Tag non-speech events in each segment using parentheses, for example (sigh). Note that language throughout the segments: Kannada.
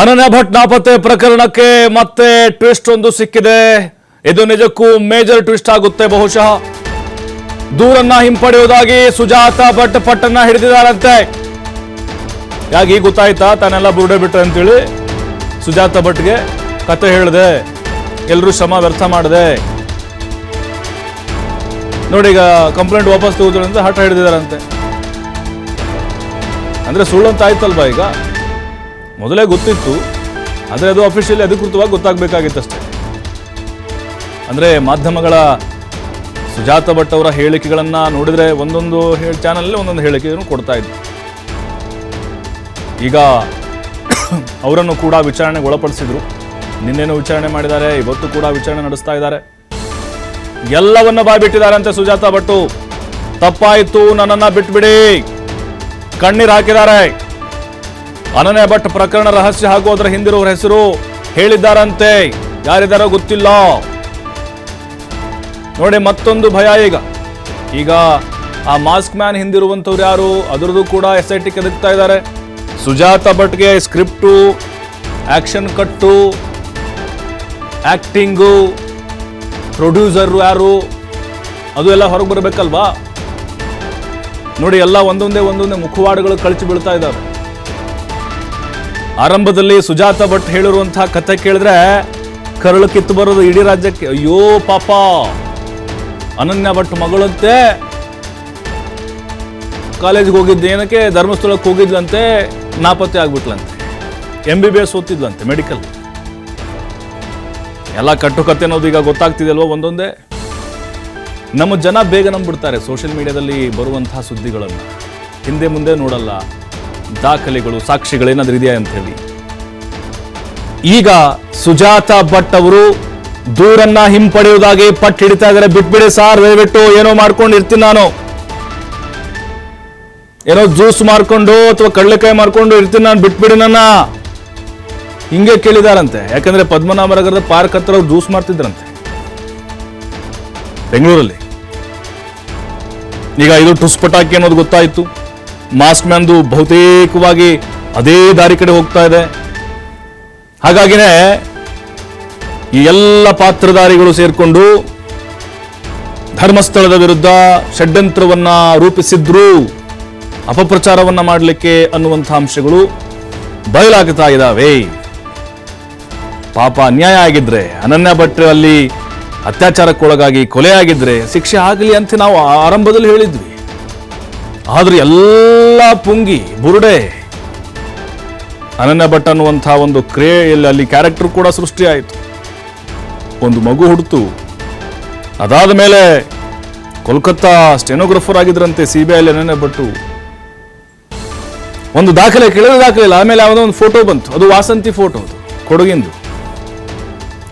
ಅನನ್ಯ ಭಟ್ ನಾಪತ್ತೆ ಪ್ರಕರಣಕ್ಕೆ ಮತ್ತೆ ಟ್ವಿಸ್ಟ್ ಒಂದು ಸಿಕ್ಕಿದೆ. ಇದು ನಿಜಕ್ಕೂ ಮೇಜರ್ ಟ್ವಿಸ್ಟ್ ಆಗುತ್ತೆ. ಬಹುಶಃ ದೂರನ್ನ ಹಿಂಪಡೆಯುವುದಾಗಿ ಸುಜಾತ ಭಟ್ ಪಟ್ಟನ್ನ ಹಿಡಿದಿದ್ದಾರಂತೆ. ಯಾಕೆ ಈಗ ಗೊತ್ತಾಯ್ತಾ? ತಾನೆಲ್ಲ ಬುರುಡೆ ಬಿಟ್ರೆ ಅಂತೇಳಿ ಸುಜಾತ ಭಟ್ಗೆ ಕತೆ ಹೇಳಿದೆ. ಎಲ್ಲರೂ ಶ್ರಮ ವ್ಯರ್ಥ ಮಾಡಿದೆ. ನೋಡಿ ಈಗ ಕಂಪ್ಲೇಂಟ್ ವಾಪಸ್ ತಗೋತಾರೆ ಅಂತ ಹಠ ಹಿಡಿದಿದ್ದಾರಂತೆ. ಅಂದ್ರೆ ಸುಳ್ಳಂತ ಆಯ್ತಲ್ವಾ ಈಗ? ಮೊದಲೇ ಗೊತ್ತಿತ್ತು, ಆದರೆ ಅದು ಅಫಿಷಿಯಲಿ ಅಧಿಕೃತವಾಗಿ ಗೊತ್ತಾಗಬೇಕಾಗಿತ್ತಷ್ಟೇ. ಅಂದರೆ ಮಾಧ್ಯಮಗಳ ಸುಜಾತ ಭಟ್ ಅವರ ಹೇಳಿಕೆಗಳನ್ನು ನೋಡಿದರೆ ಒಂದೊಂದು ಹೇಳಿ ಚಾನಲಲ್ಲಿ ಒಂದೊಂದು ಹೇಳಿಕೆಯನ್ನು ಕೊಡ್ತಾ ಇದ್ದರು ಈಗ (coughs) ಅವರನ್ನು ಕೂಡ ವಿಚಾರಣೆಗೆ ಒಳಪಡಿಸಿದರು. ನಿನ್ನೇನು ವಿಚಾರಣೆ ಮಾಡಿದ್ದಾರೆ, ಇವತ್ತು ಕೂಡ ವಿಚಾರಣೆ ನಡೆಸ್ತಾ ಇದ್ದಾರೆ. ಎಲ್ಲವನ್ನ ಬಾಯ್ಬಿಟ್ಟಿದ್ದಾರಂತೆ ಸುಜಾತ ಭಟ್ಟು ತಪ್ಪಾಯಿತು, ನನ್ನನ್ನ ಬಿಟ್ಬಿಡಿ. ಕಣ್ಣೀರು ಹಾಕಿದ್ದಾರೆ. ಅನನ್ಯ ಭಟ್ ಪ್ರಕರಣ ರಹಸ್ಯ ಹಾಗೂ ಅದರ ಹಿಂದಿರುವ ಹೆಸರು ಹೇಳಿದ್ದಾರಂತೆ. ಯಾರಿದ್ದಾರೋ ಗೊತ್ತಿಲ್ಲ. ನೋಡಿ ಮತ್ತೊಂದು ಭಯ ಈಗ. ಈಗ ಆ ಮಾಸ್ಕ್ ಮ್ಯಾನ್ ಹಿಂದಿರುವಂಥವ್ರು ಯಾರು? ಅದರದ್ದು ಕೂಡ ಎಸ್ ಐ ಟಿ ಕೆದಕ್ತಾ ಇದ್ದಾರೆ. Sujata ಭಟ್ಗೆ script action cut acting producer ಯಾರು? ಅದು ಎಲ್ಲ ಹೊರಗೆ ಬರಬೇಕಲ್ವಾ? ನೋಡಿ ಎಲ್ಲ ಒಂದೊಂದೇ ಒಂದೊಂದೇ ಮುಖವಾಡಗಳು ಕಳಚಿ ಬೀಳ್ತಾ ಇದ್ದಾವೆ. ಆರಂಭದಲ್ಲಿ ಸುಜಾತ ಭಟ್ ಹೇಳಿರುವಂತಹ ಕಥೆ ಕೇಳಿದ್ರೆ ಕರಳು ಕಿತ್ತು ಬರೋದು ಇಡೀ ರಾಜ್ಯಕ್ಕೆ. ಅಯ್ಯೋ, ಪಾಪ. ಅನನ್ಯ ಭಟ್ ಮಗಳಂತೆ. ಕಾಲೇಜ್ಗೆ ಹೋಗಿದ್ದೆ ಏನಕ್ಕೆ? ಧರ್ಮಸ್ಥಳಕ್ಕೆ ಹೋಗಿದ್ಲಂತೆ, ನಾಪತ್ತೆ ಆಗ್ಬಿಟ್ಲಂತೆ. ಎಂ ಬಿ ಬಿ ಎಸ್ ಓದ್ತಿದ್ಲಂತೆ ಮೆಡಿಕಲ್ ಎಲ್ಲ ಕಟ್ಟು ಕತೆ ಅನ್ನೋದು ಈಗ ಗೊತ್ತಾಗ್ತಿದೆಯಲ್ವ ಒಂದೊಂದೇ? ನಮ್ಮ ಜನ ಬೇಗ ನಂಬಿಡ್ತಾರೆ ಸೋಷಿಯಲ್ ಮೀಡಿಯಾದಲ್ಲಿ ಬರುವಂತಹ ಸುದ್ದಿಗಳನ್ನು. ಹಿಂದೆ ಮುಂದೆ ನೋಡಲ್ಲ. ದಾಖಲೆಗಳು ಸಾಕ್ಷಿಗಳೇನಾದ್ರೂ ಇದೆಯಾ ಅಂತ ಹೇಳಿ. ಈಗ ಸುಜಾತ ಭಟ್ ಅವರು ದೂರನ್ನ ಹಿಂಪಡೆಯುವುದಾಗಿ ಪಟ್ ಹಿಡಿತಾ ಇದ್ದಾರೆ. ಬಿಟ್ಬಿಡಿ ಸಾರ್, ದಯವಿಟ್ಟು ಏನೋ ಮಾಡ್ಕೊಂಡು ಇರ್ತೀನಿ ನಾನು. ಏನೋ ಜ್ಯೂಸ್ ಮಾರ್ಕೊಂಡು ಅಥವಾ ಕಡಲೆಕಾಯಿ ಮಾರ್ಕೊಂಡು ಇರ್ತೀನಿ ನಾನು. ಬಿಟ್ಬಿಡಿ ನನ್ನ. ಹಿಂಗೆ ಕೇಳಿದಾರಂತೆ. ಯಾಕಂದ್ರೆ ಪದ್ಮನಾಭನಗರದ ಪಾರ್ಕ್ ಹತ್ರ ಅವ್ರು ಜ್ಯೂಸ್ ಮಾಡ್ತಿದ್ರಂತೆ ಬೆಂಗಳೂರಲ್ಲಿ. ಈಗ ಇದು ಟುಸ್ ಪಟಾಕಿ ಅನ್ನೋದು ಗೊತ್ತಾಯಿತು. ಮಾಸ್ಕ್ ಮ್ಯಾನ್ದು ಬಹುತೇಕವಾಗಿ ಅದೇ ದಾರಿ ಕಡೆ ಹೋಗ್ತಾ ಇದೆ. ಹಾಗಾಗಿನೇ ಈ ಎಲ್ಲ ಪಾತ್ರಧಾರಿಗಳು ಸೇರಿಕೊಂಡು ಧರ್ಮಸ್ಥಳದ ವಿರುದ್ಧ ಷಡ್ಯಂತ್ರವನ್ನ ರೂಪಿಸಿದ್ರು ಅಪಪ್ರಚಾರವನ್ನ ಮಾಡಲಿಕ್ಕೆ ಅನ್ನುವಂಥ ಅಂಶಗಳು ಬಯಲಾಗುತ್ತಾ ಇದ್ದಾವೆ ಪಾಪ ಅನ್ಯಾಯ ಆಗಿದ್ರೆ, ಅನನ್ಯ ಭಟ್ರು ಅಲ್ಲಿ ಅತ್ಯಾಚಾರಕ್ಕೊಳಗಾಗಿ ಕೊಲೆ ಆಗಿದ್ರೆ, ಶಿಕ್ಷೆ ಆಗಲಿ ಅಂತ ನಾವು ಆರಂಭದಲ್ಲಿ ಹೇಳಿದ್ವಿ. ಆದ್ರೆ ಎಲ್ಲ ಪುಂಗಿ, ಬುರುಡೆ, ಅನನ್ಯ ಭಟ್ ಅನ್ನುವಂಥ ಒಂದು ಕ್ರಿಯೆಯಲ್ಲಿ ಅಲ್ಲಿ ಕ್ಯಾರೆಕ್ಟರ್ ಕೂಡ ಸೃಷ್ಟಿಯಾಯಿತು ಒಂದು ಮಗು ಹುಡ್ತು. ಅದಾದ ಮೇಲೆ ಕೋಲ್ಕತ್ತಾ ಸ್ಟೆನೋಗ್ರಫರ್ ಆಗಿದ್ರಂತೆ ಸಿ ಬಿ ಐಲಿ ಅನನ್ಯ ಭಟ್ಟು. ಒಂದು ದಾಖಲೆ, ಕೇಳಿದ ದಾಖಲೆ ಇಲ್ಲ. ಆಮೇಲೆ ಯಾವುದೋ ಒಂದು ಫೋಟೋ ಬಂತು. ಅದು ವಾಸಂತಿ ಫೋಟೋ ಅದು, ಕೊಡಗಿಂದು.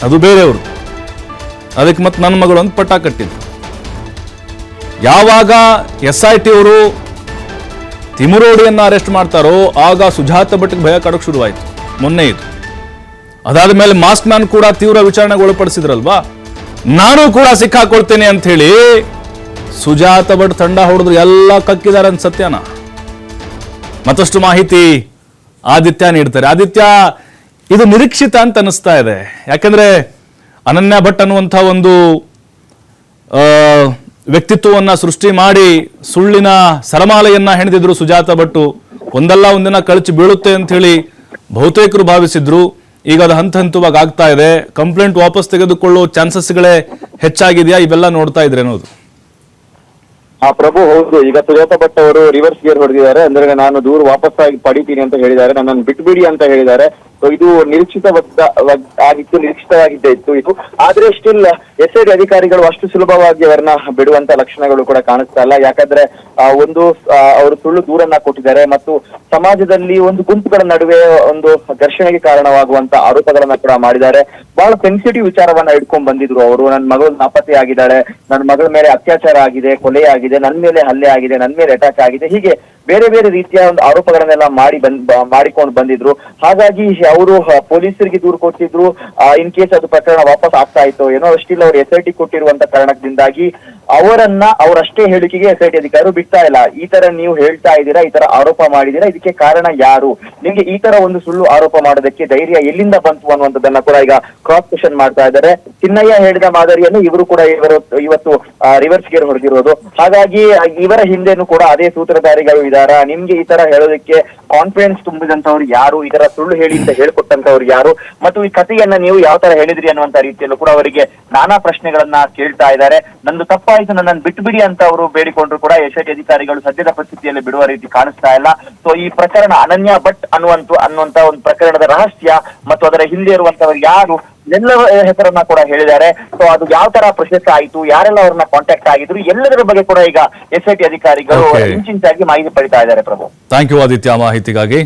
ಅದು ಬೇರೆಯವ್ರದ್ದು. ಅದಕ್ಕೆ ಮತ್ತೆ ನನ್ನ ಮಗಳು ಒಂದು ಪಟ್ಟ ಕಟ್ಟಿದ್ರು ಯಾವಾಗ ಎಸ್ ಐ ಟಿ ಅವರು ತಿಮುರೋಡಿಯನ್ನು ಅರೆಸ್ಟ್ ಮಾಡ್ತಾರೋ, ಆಗ ಸುಜಾತ ಭಟ್ಗೆ ಭಯ ಕಾಡೋಕೆ ಶುರುವಾಯಿತು, ಮೊನ್ನೆ ಇದು. ಅದಾದ ಮೇಲೆ ಮಾಸ್ಕ್ ಮ್ಯಾನ್ ಕೂಡ ತೀವ್ರ ವಿಚಾರಣೆಗೆ ಒಳಪಡಿಸಿದ್ರಲ್ವಾ? ನಾನು ಕೂಡ ಸಿಕ್ಕಾಕೊಳ್ತೇನೆ ಅಂತ ಹೇಳಿ ಸುಜಾತ ಭಟ್ ತಂಡ ಹೊಡೆದ್ರು, ಎಲ್ಲ ಕಕ್ಕಿದ್ದಾರೆ ಅಂತ ಸತ್ಯನ. ಮತ್ತಷ್ಟು ಮಾಹಿತಿ ಆದಿತ್ಯ ನೀಡ್ತಾರೆ. ಆದಿತ್ಯ, ಇದು ನಿರೀಕ್ಷಿತ ಅಂತ ಅನಿಸ್ತಾ ಇದೆ. ಯಾಕಂದ್ರೆ ಅನನ್ಯ ಭಟ್ ಅನ್ನುವಂಥ ಒಂದು ವ್ಯಕ್ತಿತ್ವವನ್ನ ಸೃಷ್ಟಿ ಮಾಡಿ ಸುಳ್ಳಿನ ಸರಮಾಲೆಯನ್ನ ಹೆಣೆದಿದ್ರು ಸುಜಾತ ಭಟ್ಟು, ಒಂದಲ್ಲ ಒಂದಿನ ಕಳಚಿ ಬೀಳುತ್ತೆ ಅಂತ ಹೇಳಿ ಬಹುತೇಕರು ಭಾವಿಸಿದ್ರು. ಈಗ ಅದು ಹಂತ ಹಂತವಾಗಿ ಆಗ್ತಾ ಇದೆ. ಕಂಪ್ಲೇಂಟ್ ವಾಪಸ್ ತೆಗೆದುಕೊಳ್ಳೋ ಚಾನ್ಸಸ್ಗಳೇ ಹೆಚ್ಚಾಗಿದೆಯಾ? ಇವೆಲ್ಲ ನೋಡ್ತಾ ಇದ್ರೆ ಅನ್ನೋದು ಆ ಪ್ರಭು ಹೌದು, ಈಗ ಸುಜಾತ ಭಟ್ ಅವರು ರಿವರ್ಸ್ ಗೇರ್ ಹೊಡೆದಿದ್ದಾರೆ. ಅಂದ್ರೆ ನಾನು ದೂರು ವಾಪಸ್ ಪಡಿತೀನಿ ಅಂತ ಹೇಳಿದ್ದಾರೆ. ನನ್ನನ್ನು ಬಿಟ್ಬಿಡಿ ಅಂತ ಹೇಳಿದ್ದಾರೆ. ಸೊ ಇದು ನಿರೀಕ್ಷಿತ ಆಗಿತ್ತು ನಿರೀಕ್ಷಿತವಾಗಿದ್ದೇ ಇತ್ತು ಇದು. ಆದ್ರೆ ಸ್ಟಿಲ್ ಎಸ್ ಐ ಅಧಿಕಾರಿಗಳು ಅಷ್ಟು ಸುಲಭವಾಗಿ ಅವರನ್ನ ಬಿಡುವಂತ ಲಕ್ಷಣಗಳು ಕೂಡ ಕಾಣಿಸ್ತಾ ಇಲ್ಲ. ಯಾಕಂದ್ರೆ ಒಂದು ಅವರು ಸುಳ್ಳು ದೂರನ್ನ ಕೊಟ್ಟಿದ್ದಾರೆ ಮತ್ತು ಸಮಾಜದಲ್ಲಿ ಒಂದು ಗುಂಪುಗಳ ನಡುವೆ ಒಂದು ಘರ್ಷಣೆಗೆ ಕಾರಣವಾಗುವಂತ ಆರೋಪಗಳನ್ನ ಕೂಡ ಮಾಡಿದ್ದಾರೆ. ಬಹಳ ಸೆನ್ಸಿಟಿವ್ ವಿಚಾರವನ್ನ ಇಟ್ಕೊಂಡ್ ಬಂದಿದ್ರು ಅವರು. ನನ್ನ ಮಗಳು ನಾಪತ್ತೆ ಆಗಿದ್ದಾಳೆ ನನ್ನ ಮಗಳ ಮೇಲೆ ಅತ್ಯಾಚಾರ ಆಗಿದೆ, ಕೊಲೆ ಆಗಿದೆ. ನನ್ನ ಮೇಲೆ ಹಲ್ಲೆ ಆಗಿದೆ ನನ್ನ ಮೇಲೆ ಅಟ್ಯಾಕ್ ಆಗಿದೆ ಹೀಗೆ ಬೇರೆ ಬೇರೆ ರೀತಿಯ ಒಂದು ಆರೋಪಗಳನ್ನೆಲ್ಲ ಮಾಡಿ ಬಂದ್ ಮಾಡಿಕೊಂಡು ಬಂದಿದ್ರು. ಹಾಗಾಗಿ ಅವರು ಪೊಲೀಸರಿಗೆ ದೂರು ಕೊಟ್ಟಿದ್ರು. ಇನ್ ಕೇಸ್ ಅದು ಪ್ರಕರಣ ವಾಪಸ್ ಆಗ್ತಾ ಇತ್ತು. ಏನೋ ಅಷ್ಟಿಲ್ಲ, ಅವ್ರು ಎಸ್ ಐ ಟಿ ಕೊಟ್ಟಿರುವಂತ ಕಾರಣದಿಂದಾಗಿ ಅವರನ್ನ, ಅವರಷ್ಟೇ ಹೇಳಿಕೆಗೆ ಎಸ್ ಐ ಟಿ ಅಧಿಕಾರಿ ಬಿಡ್ತಾ ಇಲ್ಲ. ಈ ತರ ನೀವು ಹೇಳ್ತಾ ಇದ್ದೀರಾ, ಈ ತರ ಆರೋಪ ಮಾಡಿದೀರಾ ಇದಕ್ಕೆ ಕಾರಣ ಯಾರು? ನಿಮ್ಗೆ ಈ ತರ ಒಂದು ಸುಳ್ಳು ಆರೋಪ ಮಾಡೋದಕ್ಕೆ ಧೈರ್ಯ ಎಲ್ಲಿಂದ ಬಂತು ಅನ್ನುವಂಥದ್ದನ್ನ ಕೂಡ ಈಗ ಕ್ರಾಸ್ ಕ್ವೆಶನ್ ಮಾಡ್ತಾ ಇದ್ದಾರೆ. ಚಿನ್ನಯ್ಯ ಹೇಳಿದ ಮಾದರಿಯನ್ನು ಇವರು ಕೂಡ ಇವರು, ಇವತ್ತು ರಿವರ್ಸ್ ಗೇರ್ ಹೊಡೆದಿರೋದು. ಹಾಗಾಗಿ ಇವರ ಹಿಂದೆನೂ ಕೂಡ ಅದೇ ಸೂತ್ರಧಾರಿಗಳು ಇದಾರ ನಿಮ್ಗೆ ಈ ತರ ಹೇಳೋದಕ್ಕೆ ಕಾನ್ಫಿಡೆನ್ಸ್ ತುಂಬಿದಂತವ್ರು ಯಾರು? ತರ ಸುಳ್ಳು ಹೇಳಿ ಅಂತ ಹೇಳ್ಕೊಟ್ಟಂತವ್ರು ಯಾರು? ಮತ್ತು ಈ ಕಥೆಯನ್ನ ನೀವು ಯಾವ ತರ ಹೇಳಿದ್ರಿ ಅನ್ನುವಂತ ರೀತಿಯಲ್ಲೂ ಕೂಡ ಅವರಿಗೆ ನಾನಾ ಪ್ರಶ್ನೆಗಳನ್ನ ಕೇಳ್ತಾ ಇದ್ದಾರೆ. ನಂದು ತಪ್ಪಾಯ್ತು, ನನ್ನನ್ನು ಬಿಟ್ಬಿಡಿ ಅಂತ ಅವರು ಬೇಡಿಕೊಂಡ್ರು ಕೂಡ ಯಶಸ್ವಿ ಅಧಿಕಾರಿಗಳು ಸದ್ಯದ ಪರಿಸ್ಥಿತಿಯಲ್ಲಿ ಬಿಡುವ ರೀತಿ ಕಾಣಿಸ್ತಾ ಇಲ್ಲ. ಸೊ ಈ ಪ್ರಕರಣ ಅನನ್ಯ ಭಟ್ ಅನ್ನುವಂತ ಅನ್ನುವಂತ ಒಂದು ಪ್ರಕರಣದ ರಹಸ್ಯ ಮತ್ತು ಅದರ ಹಿಂದೆ ಇರುವಂತವರು ಯಾರು? ಎಲ್ಲ ಹೆಸರನ್ನ ಕೂಡ ಹೇಳಿದ್ದಾರೆ. ಸೊ ಅದು ಯಾವ ತರ ಪ್ರೊಸೆಸ್ ಆಯಿತು ಯಾರೆಲ್ಲ ಅವ್ರನ್ನ ಕಾಂಟ್ಯಾಕ್ಟ್ ಆಗಿದ್ರು ಎಲ್ಲದರ ಬಗ್ಗೆ ಕೂಡ ಈಗ ಎಸ್ಐಟಿ ಐ ಟಿ ಅಧಿಕಾರಿಗಳು Okay. ಇಂಚಿಂಚಾಗಿ ಮಾಹಿತಿ ಪಡಿತಾ ಇದ್ದಾರೆ ಪ್ರಭು. ಥ್ಯಾಂಕ್ ಯು ಆದಿತ್ಯ ಮಾಹಿತಿಗಾಗಿ